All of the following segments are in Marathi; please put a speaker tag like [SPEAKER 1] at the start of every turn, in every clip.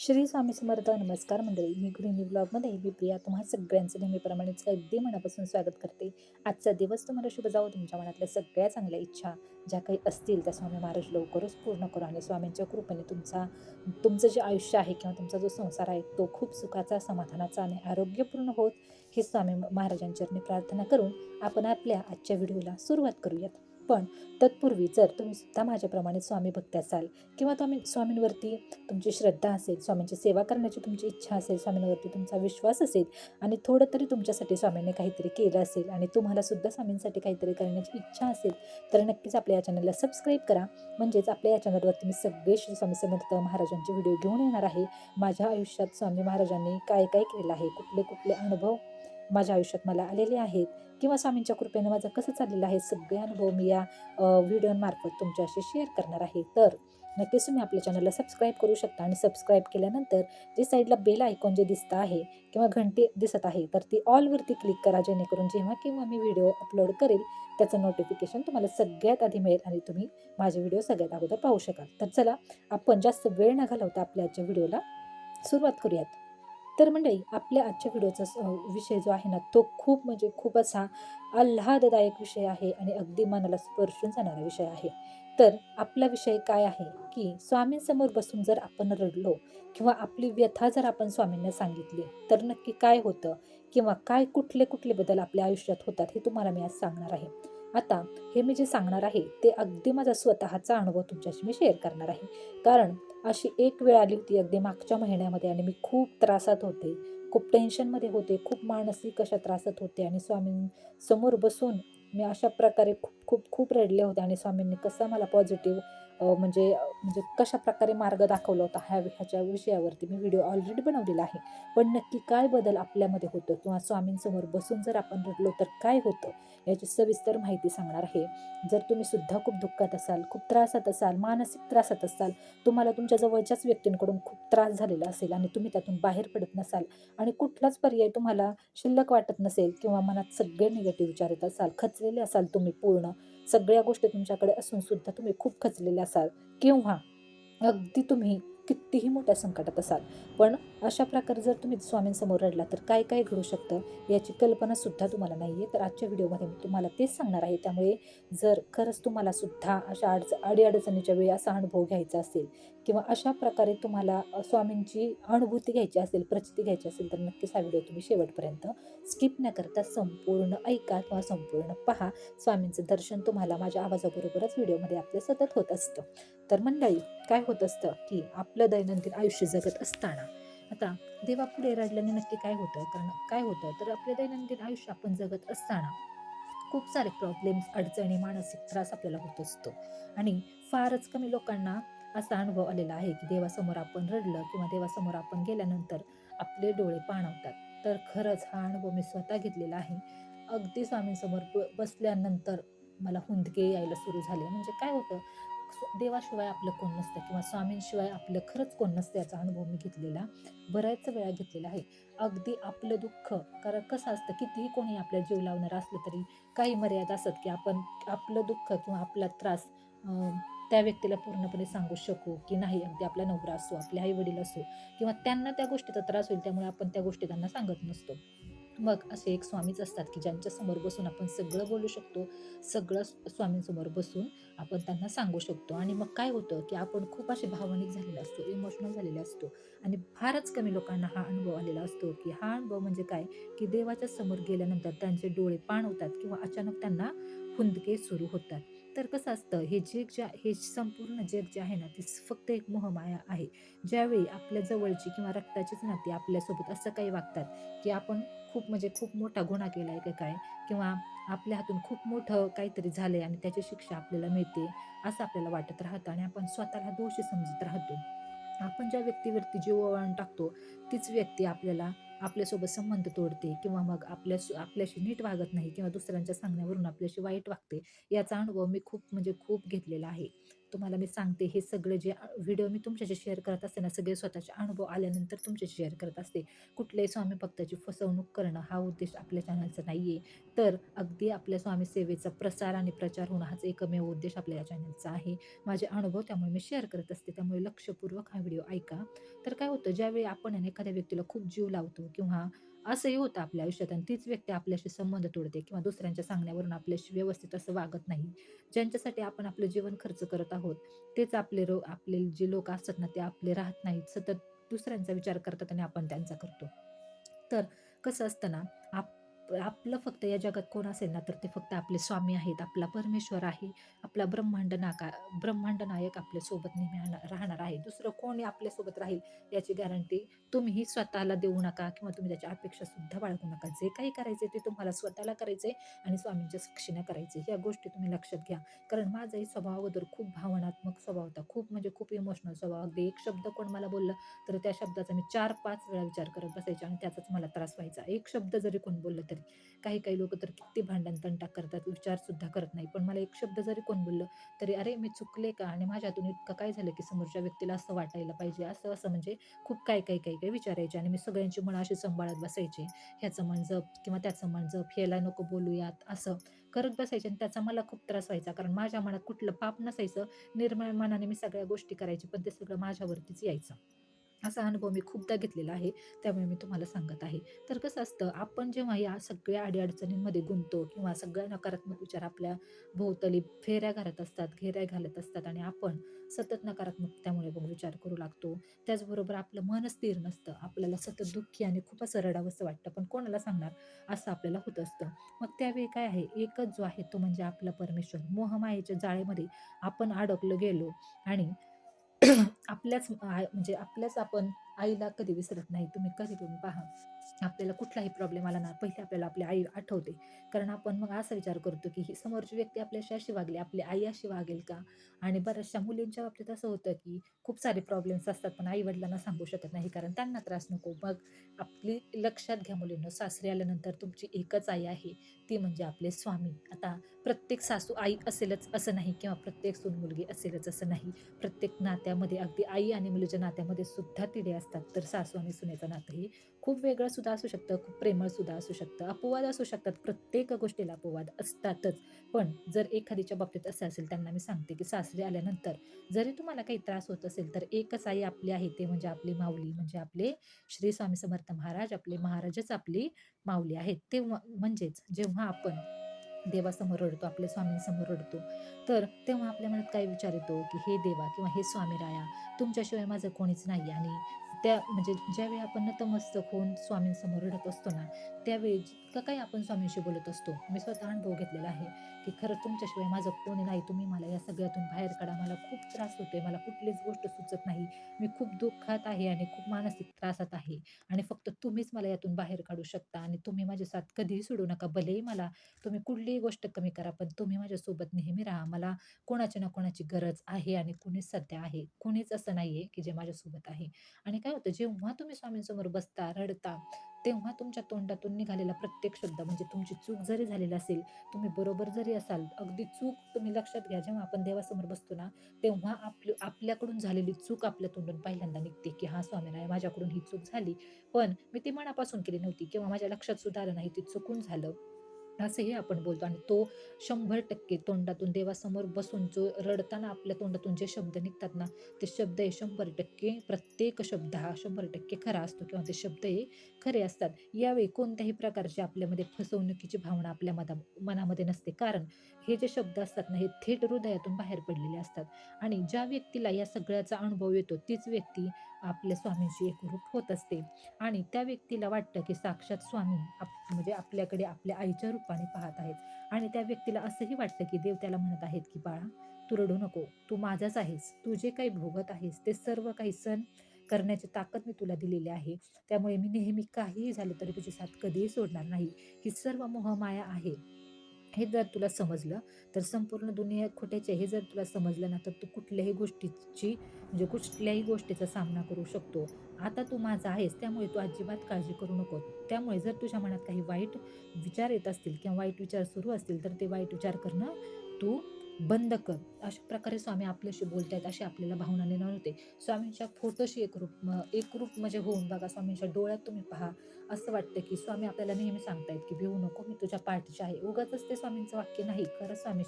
[SPEAKER 1] श्री स्वामी समर्थ नमस्कार मंडळी. मी गृहिणी ब्लॉगमध्ये मी प्रिया. तुम्हा सगळ्यांचं नेहमीप्रमाणेच अगदी मनापासून स्वागत करते. आजचा दिवस तुम्हाला शुभ जाऊ तुमच्या मनातल्या सगळ्या चांगल्या इच्छा ज्या काही असतील त्या स्वामी महाराज लवकरच पूर्ण करू आणि स्वामींच्या कृपेने तुमचा तुमचं जे आयुष्य आहे किंवा तुमचा जो संसार आहे तो खूप सुखाचा समाधानाचा आणि आरोग्यपूर्ण होत ही स्वामी महाराजांचरणी प्रार्थना करून आपण आपल्या आजच्या व्हिडिओला सुरुवात करूयात. पण तत्पूर्वी जर तुम्ही सुद्धा माझ्याप्रमाणे स्वामी भक्त असाल किंवा तुम्ही स्वामींवरती तुमची श्रद्धा असेल स्वामींची सेवा करण्याची तुमची इच्छा असेल स्वामींवरती तुमचा विश्वास असेल आणि थोडं तरी तुमच्यासाठी स्वामींनी काहीतरी केलं असेल आणि तुम्हाला सुद्धा स्वामींसाठी काहीतरी करण्याची इच्छा असेल तर नक्कीच आपल्या या चॅनलला सबस्क्राईब करा. म्हणजेच आपल्या या चॅनलवरती मी सगळे श्री स्वामी समर्थ महाराजांचे व्हिडिओ घेऊन येणार आहे. माझ्या आयुष्यात स्वामी महाराजांनी काय काय केलेलं आहे? कुठले कुठले अनुभव माझ्या आयुष्यात मला आलेले आहेत. किंवा स्वामींच्या कृपेने माझं कसं चाललेलं आहे सगळे अनुभव मी या व्हिडिओमार्फत तुमच्याशी शेअर करणार आहे. तर नक्कीच तुम्ही आपल्या चॅनलला सबस्क्राईब करू शकता आणि सबस्क्राईब केल्यानंतर जे साईडला बेल आयकॉन जे दिसतं आहे किंवा घंटी दिसत आहे तर ती ऑलवरती क्लिक करा जेणेकरून जेव्हा किंवा मी व्हिडिओ अपलोड करेल त्याचं नोटिफिकेशन तुम्हाला सगळ्यात आधी मिळेल आणि तुम्ही माझे व्हिडिओ सगळ्यात अगोदर पाहू शकाल. तर चला आपण जास्त वेळ न घालवता आपल्या आजच्या व्हिडिओला सुरुवात करूयात. तर मंडळी आपल्या आजच्या व्हिडिओचा विषय जो आहे ना तो खूप म्हणजे खूप असा आल्हाददायक विषय आहे आणि अगदी मनाला स्पर्शून जाणारा विषय आहे. तर आपला विषय काय आहे की स्वामींसमोर बसून जर आपण रडलो किंवा आपली व्यथा जर आपण स्वामींना सांगितली तर नक्की काय होतं किंवा काय कुठले कुठले बदल आपल्या आयुष्यात होतात हे तुम्हाला मी आज सांगणार आहे. आता हे मी जे सांगणार आहे ते अगदी माझा स्वतःचा अनुभव तुमच्याशी मी शेअर करणार आहे. कारण अशी एक वेळ आली होती अगदी मागच्या महिन्यामध्ये आणि मी खूप त्रासात होते. खूप टेन्शनमध्ये होते खूप मानसिक अशा त्रासात होते आणि स्वामींसमोर बसून मी अशा प्रकारे खूप खूप खूप रडले होते आणि स्वामींनी कसा मला पॉझिटिव्ह म्हणजे म्हणजे कशा प्रकारे मार्ग दाखवला होता ह्या ह्याच्या विषयावरती मी व्हिडिओ ऑलरेडी बनवलेला आहे. पण नक्की काय बदल आपल्यामध्ये होतो किंवा स्वामींसमोर बसून जर आपण रडलो तर काय होतं याची सविस्तर माहिती सांगणार आहे. जर तुम्ही सुद्धा खूप दुःखात असाल खूप त्रासात असाल मानसिक त्रासात असाल तुम्हाला तुमच्या जवळच्याच व्यक्तींकडून खूप त्रास झालेला असेल आणि तुम्ही त्यातून बाहेर पडत नसाल आणि कुठलाच पर्याय तुम्हाला शिल्लक वाटत नसेल किंवा मनात सगळे निगेटिव्ह विचार येत असाल खचलेले असाल तुम्ही पूर्ण सगळ्या गोष्टी तुमच्याकडे असून सुद्धा तुम्ही खूप खचलेले असाल. किंवा अगदी तुम्ही कितीही मोठ्या संकटात असाल पण अशा प्रकारे जर तुम्ही स्वामींसमोर रडला तर काय काय घडू शकतं याची कल्पनासुद्धा तुम्हाला नाही आहे तर आजच्या व्हिडिओमध्ये मी तुम्हाला तेच सांगणार आहे. त्यामुळे जर खरंच तुम्हाला सुद्धा अशा अडच अडीअडचणीच्या वेळी असा अनुभव घ्यायचा असेल किंवा अशा प्रकारे तुम्हाला स्वामींची अनुभूती घ्यायची असेल प्रचिती घ्यायची असेल तर नक्कीच हा व्हिडिओ तुम्ही शेवटपर्यंत स्किप न करता संपूर्ण ऐका किंवा संपूर्ण पहा. स्वामींचं दर्शन तुम्हाला माझ्या आवाजाबरोबरच व्हिडिओमध्ये आपलं सतत होत असतं. तर मंडळी काय होत असतं की आपलं आपलं दैनंदिन आयुष्य जगत असताना. आता देवापुढे रडल्याने नक्की काय होतं? कारण काय होतं? तर आपलं दैनंदिन आयुष्य आपण जगत असताना खूप सारे प्रॉब्लेम्स अडचणी मानसिक त्रास आपल्याला होत असतो. आणि फारच कमी लोकांना असा अनुभव आलेला आहे की देवासमोर आपण रडलं किंवा देवासमोर आपण गेल्यानंतर आपले डोळे पाणवतात. तर खरंच हा अनुभव मी स्वतः घेतलेला आहे. अगदी स्वामींसमोर ब बसल्यानंतर मला हुंदके यायला सुरू झाले. म्हणजे काय होतं? देवाशिवाय आपलं कोण नसतं किंवा स्वामींशिवाय आपलं खरंच कोण नसतं याचा अनुभव मी घेतलेला. बऱ्याच वेळा घेतलेला आहे. अगदी आपलं दुःख कारण कसं असतं कितीही कोणी आपल्या जीव लावणार असलं तरी काही मर्यादा असत की आपण आपलं दुःख किंवा आपला त्रास त्या व्यक्तीला पूर्णपणे सांगू शकू की नाही अगदी आपला नवरा असो आपले आई वडील असो किंवा त्यांना त्या गोष्टीचा त्रास होईल त्यामुळे आपण त्या गोष्टी त्यांना सांगत नसतो. मग असे एक स्वामीच असतात की ज्यांच्या समोर बसून आपण सगळं बोलू शकतो सगळं स्वामींसमोर बसून आपण त्यांना सांगू शकतो. आणि मग काय होतं की आपण खूप असे भावनिक झालेले असतो इमोशनल झालेले असतो आणि फारच कमी लोकांना हा अनुभव आलेला असतो की हा अनुभव म्हणजे काय की देवाच्या समोर गेल्यानंतर त्यांचे डोळे पाणवतात किंवा अचानक त्यांना हुंदके सुरू होतात. तर कसं असतं हे जग जे हे संपूर्ण जग जे आहे ना ते फक्त एक मोहमाया आहे. ज्यावेळी आपल्या जवळची किंवा रक्ताचीच नाती आपल्यासोबत असं काही वागतात की आपण खूप म्हणजे खूप मोठा गुन्हा केला आहे का काय? किंवा आपल्या हातून खूप मोठं काहीतरी झालं आहे आणि त्याची शिक्षा आपल्याला मिळते असं आपल्याला वाटत राहतं आणि आपण स्वतःला दोषी समजत राहतो. आपण ज्या व्यक्तीवरती जीव ओवाळून टाकतो तीच व्यक्ती आपल्याला आपल्यासोबत संबंध तोडते किंवा मग आपल्या आपल्याशी नीट वागत नाही किंवा दुसऱ्यांच्या सांगण्यावरून आपल्याशी वाईट वागते याचा अनुभव मी खूप म्हणजे खूप घेतलेला आहे. तुम्हाला मी सांगते हे सगळे जे व्हिडिओ मी तुमच्याशी शेअर करत असते ना सगळे स्वतःचे अनुभव आल्यानंतर तुमच्याशी शेअर करत असते. कुठल्याही स्वामी भक्ताची फसवणूक करणं हा उद्देश आपल्या चॅनलचा नाही आहे तर अगदी आपल्या स्वामी सेवेचा प्रसार आणि प्रचार होणं हाच एकमेव उद्देश आपल्या या चॅनलचा आहे. माझे अनुभव त्यामुळे मी शेअर करत असते. त्यामुळे लक्षपूर्वक हा व्हिडिओ ऐका. तर काय होतं ज्यावेळी आपण एखाद्या व्यक्तीला खूप जीव लावतो किंवा असंही होतं आपल्या आयुष्यात आणि तीच व्यक्ती आपल्याशी संबंध तोडते किंवा दुसऱ्यांच्या सांगण्यावरून आपल्याशी व्यवस्थित असं वागत नाही. ज्यांच्यासाठी आपण आपलं जीवन खर्च करत आहोत तेच आपले रो आपले जे लोक असतात ना ते आपले राहत नाहीत. सतत दुसऱ्यांचा विचार करतात आणि आपण त्यांचा करतो. तर कसं असतं ना आप आपलं फक्त या जगात कोण असेल ना तर ते फक्त आपले स्वामी आहेत आपला परमेश्वर आहे आपला ब्रह्मांड नाका ब्रह्मांड नायक आपल्यासोबत नेहमी राहणार- आहे. दुसरं कोणी आपल्यासोबत राहील याची गॅरंटी तुम्हीही स्वतःला देऊ नका किंवा तुम्ही त्याच्या अपेक्षासुद्धा बाळगू नका. जे काही करायचे ते तुम्हाला स्वतःला करायचे आणि स्वामींच्या साक्षीने करायचे या गोष्टी तुम्ही लक्षात घ्या. कारण माझाही स्वभाव अगोदर खूप भावनात्मक स्वभाव होता. खूप म्हणजे खूप इमोशनल स्वभाव. अगदी एक शब्द कोण मला बोललं तर त्या शब्दाचा मी चार पाच वेळा विचार करत बसायचे आणि त्याचाच मला त्रास व्हायचा. एक शब्द जरी कोण बोललं तरी काही काही लोक तर किती भांडण तंटाक करतात विचारसुद्धा करत नाही. पण मला एक शब्द जरी कोण बोललं तरी अरे मी चुकले का? आणि माझ्यातून इतकं काय झालं की समोरच्या व्यक्तीला असं वाटायला पाहिजे? असं असं म्हणजे खूप काय काही काही काही विचारायचे आणि मी सगळ्यांची मनं अशी सांभाळत बसायचे. ह्याचं मन जप किंवा त्याचं मन जप ह्याला नको बोलूयात असं करत बसायचे आणि त्याचा मला खूप त्रास व्हायचा. कारण माझ्या मनात कुठलं पाप नसायचं. निर्मळ मनाने मी सगळ्या गोष्टी करायची पण ते सगळं माझ्यावरतीच यायचं. असा अनुभव मी खूपदा घेतलेला आहे त्यामुळे मी तुम्हाला सांगत आहे. तर कसं असतं आपण जेव्हा या सगळ्या अडीअडचणींमध्ये गुंततो किंवा सगळ्या नकारात्मक विचार आपल्या भोवतली फेऱ्या घालत असतात घेऱ्या घालत असतात आणि आपण सतत नकारात्मकतेमुळे मग विचार करू लागतो त्याचबरोबर आपलं मन स्थिर नसतं आपल्याला सतत दुःखी आणि खूप असं रडावंसं वाटतं पण कोणाला सांगणार? असं आपल्याला होत असतं. मग त्यावेळी काय आहे एकच जो आहे तो म्हणजे आपला परमेश्वर. मोहमायेच्या जाळेमध्ये आपण अडकलो गेलो आणि आपल्याच आय म्हणजे आपल्याच आपण आईला कधी विसरत नाही. तुम्ही कधी तुम्ही पहा. आपल्याला कुठलाही प्रॉब्लेम आला ना पहिले आपल्याला आपली आई आठवते. कारण आपण मग असा विचार करतो की ही समोरची व्यक्ती आपल्याशी अशी वागली आपली आई अशी वागेल का? आणि बऱ्याचशा मुलींच्या बाबतीत असं होतं की खूप सारे प्रॉब्लेम्स असतात पण आई वडिलांना सांगू शकत नाही. कारण त्यांना त्रास नको. मग आपली लक्षात घ्या मुलींना सासरी आल्यानंतर तुमची एकच आई आहे. ती म्हणजे आपले स्वामी. आता प्रत्येक सासू आई असेलच असं नाही किंवा प्रत्येक सून मुलगी असेलच असं नाही. प्रत्येक नात्यामध्ये अगदी आई आणि मुलीच्या नात्यामध्ये सुद्धा तिढे असतात. तर सासू आणि सुनेचं नातं हे खूप वेगळं सुद्धा असू शकतं खूप प्रेमळ सुद्धा असू शकतं. अपवाद असू शकतात प्रत्येक गोष्टीला अपवाद असतातच. पण जर एखादीच्या बाबतीत असं असेल त्यांना मी सांगते की सासरी आल्यानंतर जरी तुम्हाला काही त्रास होत असेल तर एकच आई आपली आहे ते म्हणजे आपली माऊली म्हणजे आपले श्री स्वामी समर्थ महाराज आपले महाराजच आपली माऊली आहेत. तेव्हा म्हणजेच जेव्हा आपण देवासमोर रडतो आपल्या स्वामींसमोर रडतो तर तेव्हा आपल्या मनात काय विचार येतो की हे देवा किंवा हे स्वामी राया तुमच्याशिवाय माझं कोणीच नाही आणि त्या म्हणजे ज्यावेळी आपण नतमस्तक होऊन स्वामींसमोर रडत असतो ना त्यावेळी जितकं काही आपण स्वामींशी बोलत असतो मी स्वतः अनुभव घेतलेला आहे की खरंच तुमच्याशिवाय माझं कोणी नाही. तुम्ही मला या सगळ्यातून बाहेर काढा. मला खूप त्रास होतो आहे मला कुठलीच गोष्ट सुचत नाही. मी खूप दुःखात आहे आणि खूप मानसिक त्रासात आहे. आणि फक्त तुम्हीच मला यातून बाहेर काढू शकता आणि तुम्ही माझे साथ कधीही सोडू नका. भलेही मला तुम्ही कुठलीही गोष्ट कमी करा पण तुम्ही माझ्यासोबत नेहमी राहा. मला कोणाची ना कोणाची गरज आहे आणि कुणीच सध्या आहे. कुणीच असं नाही आहे की जे माझ्यासोबत आहे. आणि काय होतं? जेव्हा तुम्ही स्वामींसमोर बसता रडता तेव्हा तुमच्या तोंडातून निघालेला प्रत्येक शब्द म्हणजे तुमची चूक जरी झालेली असेल तुम्ही बरोबर जरी असाल अगदी चूक तुम्ही लक्षात घ्या. जेव्हा आपण देवासमोर बसतो ना तेव्हा आपली आपल्याकडून झालेली चूक आपल्या तोंडून पहिल्यांदा निघते की हा स्वामीनारायण माझ्याकडून ही चूक झाली. पण मी ती मनापासून केली नव्हती किंवा माझ्या लक्षात सुद्धा आलं नाही ती चुकून झालं. असंही आपण बोलतो. आणि तो शंभर टक्के तोंडातून देवासमोर बसून जो रडताना आपल्या तोंडातून जे शब्द निघतात ना ते शब्द हे शंभर टक्के प्रत्येक शब्द हा शंभर टक्के खरा असतो किंवा ते शब्द हे खरे असतात. यावेळी कोणत्याही प्रकारची आपल्यामध्ये फसवणुकीची भावना आपल्या मना मनामध्ये नसते. कारण हे जे शब्द असतात ना हे थेट हृदयातून बाहेर पडलेले असतात. आणि ज्या व्यक्तीला या सगळ्याचा अनुभव येतो तीच व्यक्ती आपल्या स्वामींशी एकरूप होत असते. आणि त्या व्यक्तीला वाटतं की साक्षात स्वामी आप म्हणजे आपल्याकडे आपल्या आईच्या रूपाने पाहत आहेत. आणि त्या व्यक्तीला असंही वाटतं की देव त्याला म्हणत आहेत की बाळा तू रडू नको. तू माझाच आहेस. तू जे काही भोगत आहेस ते सर्व काही सण करण्याची ताकद मी तुला दिलेली आहे. त्यामुळे मी नेहमी काहीही झालं तरी तुझी साथ कधीही सोडणार नाही. ही सर्व मोहमाया आहे. हे जर तुला समजलं तर संपूर्ण दुनिया खोट्याची हे जर तुला समजलं ना तर तू कुठल्याही गोष्टीची म्हणजे कुठल्याही गोष्टीचा सामना करू शकतो. आता तू माझा आहेस त्यामुळे तू अजिबात काळजी करू नको. त्यामुळे जर तुझ्या मनात काही वाईट विचार येत असतील किंवा वाईट विचार सुरू असतील तर ते वाईट विचार करणं तू बंद कर. अशा प्रकारे स्वामी आपल्याशी बोलतायत अशी आपल्याला भावना निर्माण होते. स्वामींच्या फोटोशी एकरूप म- एकरूप म्हणजे होऊन बघा स्वामींच्या डोळ्यात तुम्ही पहा. असं वाटतं की स्वामी आपल्याला नेहमी सांगतायत की भिवू नको मी तुझ्या पाठीशी आहे. उगाच ते स्वामींचं वाक्य नाही. खरं स्वामी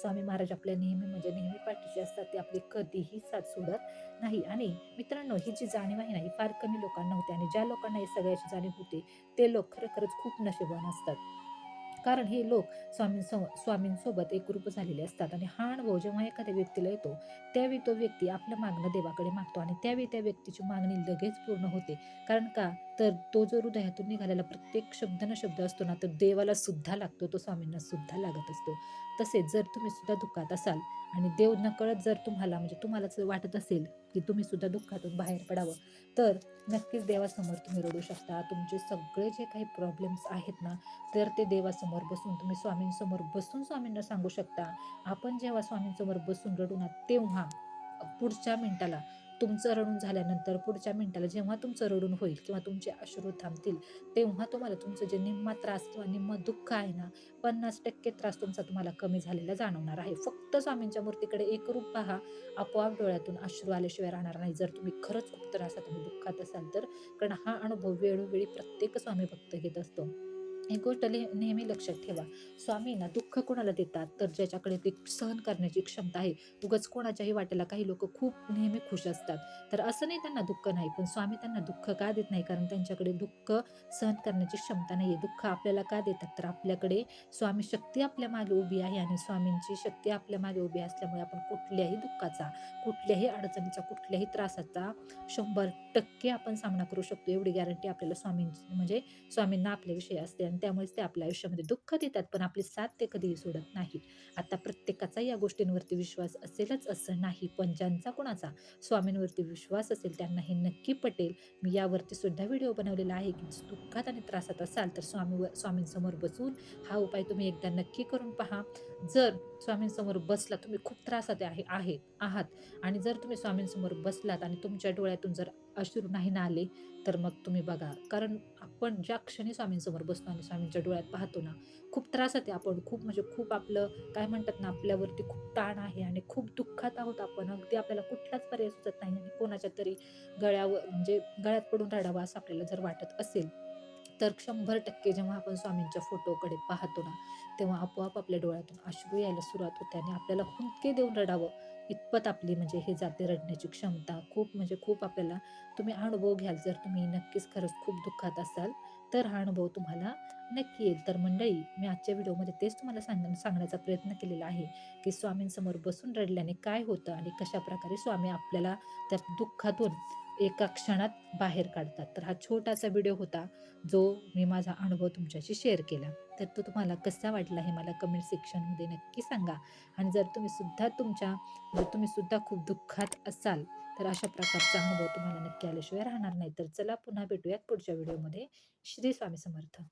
[SPEAKER 1] स्वामी महाराज आपल्या नेहमी म्हणजे नेहमी पाठीशी असतात. ते आपली कधीही साथ सोडत नाही. आणि मित्रांनो ही जी जाणीव आहे ना ही फार कमी लोकांना होते. आणि ज्या लोकांना ही सगळ्याची जाणीव होते ते लोक खरोखरच खूप नशिबान असतात. कारण हे लोक स्वामींसो स्वामींसोबत एकरूप झालेले असतात. आणि हा अनुभव जेव्हा एखाद्या व्यक्तीला येतो त्यावेळी तो व्यक्ती आपलं मागणं देवाकडे मागतो. आणि त्यावेळी त्या व्यक्तीची मागणी लगेच पूर्ण होते. कारण का? तर तो जो हृदयातून निघालेला प्रत्येक शब्द ना शब्द असतो ना तर देवाला सुद्धा लागतो तो स्वामींना सुद्धा लागत असतो. तसेच जर तुम्ही सुद्धा दुःखात असाल आणि देव नकळत जर तुम्हाला म्हणजे तुम्हालाच वाटत असेल की तुम्ही सुद्धा दुःखातून बाहेर पडावं तर नक्कीच देवासमोर तुम्ही रडू शकता. तुमचे सगळे जे काही प्रॉब्लेम्स आहेत ना तर ते देवासमोर बसून तुम्ही स्वामींसमोर बसून स्वामींना सांगू शकता. आपण जेव्हा स्वामींसमोर बसून रडू ना तेव्हा पुढच्या मिनिटाला तुमचं रडून झाल्यानंतर पुढच्या मिनिटाला जेव्हा तुमचं रडून होईल किंवा तुमचे अश्रू थांबतील तेव्हा तुम्हाला तुमचं जे निम्मा त्रास किंवा निम्म दुःख आहे ना पन्नास टक्के त्रास तुमचा तुम्हाला कमी झालेला जाणवणार आहे. फक्त स्वामींच्या मूर्तीकडे एक रूप पहा आपोआप डोळ्यातून अश्रू आल्याशिवाय राहणार नाही. जर तुम्ही खरंच खूप त्रासात तुम्ही दुःखात असाल तर कारण हा अनुभव वेळोवेळी प्रत्येक स्वामी भक्त घेत असतो. एक गोष्ट ले- नेहमी लक्षात ठेवा. स्वामींना दुःख कोणाला देतात? तर ज्याच्याकडे ते सहन करण्याची क्षमता आहे उगाच कोणाच्याही वाटेला काही लोक खूप नेहमी खुश असतात. तर असं नाही त्यांना दुःख नाही पण स्वामी त्यांना दुःख का देत नाही? कारण त्यांच्याकडे दुःख सहन करण्याची क्षमता नाही आहे दुःख आपल्याला का देतात? तर आपल्याकडे स्वामी शक्ती आपल्या मागे उभी आहे आणि स्वामींची शक्ती आपल्या मागे उभी असल्यामुळे आपण कुठल्याही दुःखाचा कुठल्याही अडचणीचा कुठल्याही त्रासाचा शंभर टक्के आपण सामना करू शकतो. एवढी गॅरंटी आपल्याला स्वामींची म्हणजे स्वामींना आपल्याविषयी असते आणि त्यामुळेच ते आपल्या आयुष्यामध्ये दुःख देतात पण आपली साथ ते कधीही सोडत नाहीत. आता प्रत्येकाचा या गोष्टींवरती विश्वास असेलच असं नाही पण ज्यांचा कोणाचा स्वामींवरती विश्वास असेल त्यांना हे नक्की पटेल. मी यावरती सुद्धा व्हिडिओ बनवलेला आहे की दुःखात आणि त्रासात असाल तर स्वामीवर स्वामींसमोर बसून हा उपाय तुम्ही एकदा नक्की करून पहा. जर स्वामींसमोर बसला तुम्ही खूप त्रासात आहे आहे आहात आणि जर तुम्ही स्वामींसमोर बसलात आणि तुमच्या डोळ्यातून जर अश्रू नाही ना आले तर मग तुम्ही बघा. कारण आपण ज्या क्षणी स्वामींसमोर बसतो आणि स्वामींच्या डोळ्यात पाहतो ना खूप त्रास होते आपण. खूप म्हणजे खूप आपलं काय म्हणतात ना आपल्यावरती खूप ताण आहे आणि खूप दुःखात आहोत आपण. अगदी आपल्याला कुठलाच पर्याय सुचत नाही आणि कोणाच्या तरी गळ्यावर म्हणजे गळ्यात पडून रडावं असं आपल्याला जर वाटत असेल तर शंभर टक्के जेव्हा आपण स्वामींच्या फोटोकडे पाहतो ना तेव्हा आपोआप आपल्या डोळ्यातून अश्रू यायला सुरुवात होते आणि आपल्याला हुंदके देऊन रडावं. इतपत आपली म्हणजे हे जाते रडण्याची क्षमता. खूप म्हणजे खूप आपल्याला तुम्ही अनुभव घ्याल. जर तुम्ही नक्कीच खरंच खूप दुःखात असाल तर हा अनुभव तुम्हाला नक्की येईल. तर मंडळी मी आजच्या व्हिडिओमध्ये तेच तुम्हाला सांग सांगण्याचा प्रयत्न केलेला आहे की स्वामींसमोर बसून रडल्याने काय होतं आणि कशा प्रकारे स्वामी आपल्याला त्या दुःखातून एका क्षणात बाहेर काढतात. तर हा छोटासा व्हिडिओ होता जो मी माझा अनुभव तुमच्याशी शेअर केला. तर तो तुम्हाला कसा वाटला हे मला कमेंट सेक्शनमध्ये नक्की सांगा. आणि जर तुम्ही सुद्धा तुमच्या जर तुम्ही सुद्धा खूप दुःखात असाल तर अशा प्रकारचा अनुभव तुम्हाला नक्की आल्याशिवाय राहणार नाही. तर चला पुन्हा भेटूयात पुढच्या व्हिडिओमध्ये श्री स्वामी समर्थ.